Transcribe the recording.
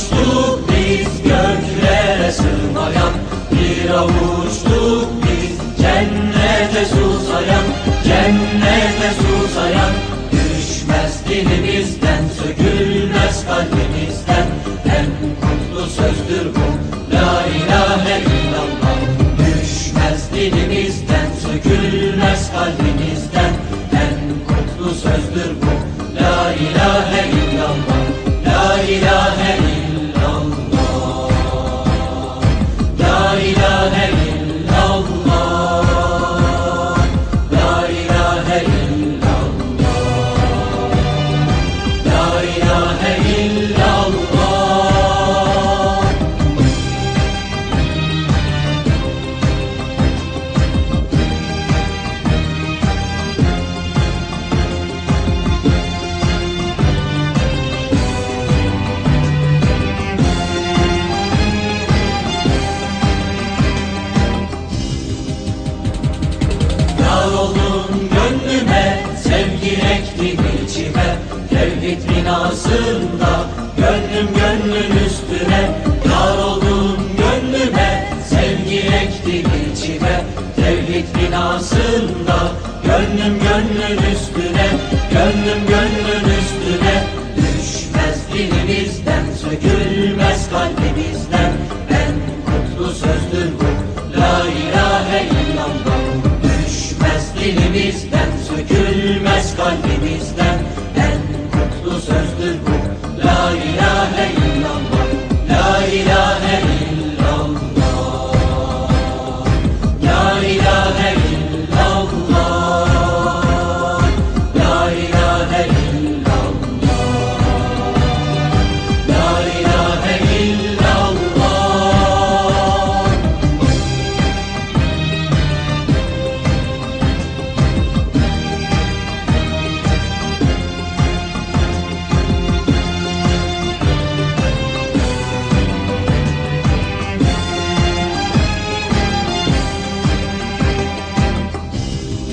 avuçluk biz göklere sığmayan. Bir avuçluk biz cennete susayan. Cennete susayan. Düşmez dilimizden sökülmez kalbimizden. En kutlu sözdür bu. La ilahe illallah. Düşmez dilimizden sökülmez kalbimizden. Gönlüm gönlün üstüne Gönlüm gönlün üstüne. Düşmez dilimizden, sökülmez kalbimizden. En kutlu sözdür bu, la ilahe illallah. Düşmez dilimizden, sökülmez kalbimizden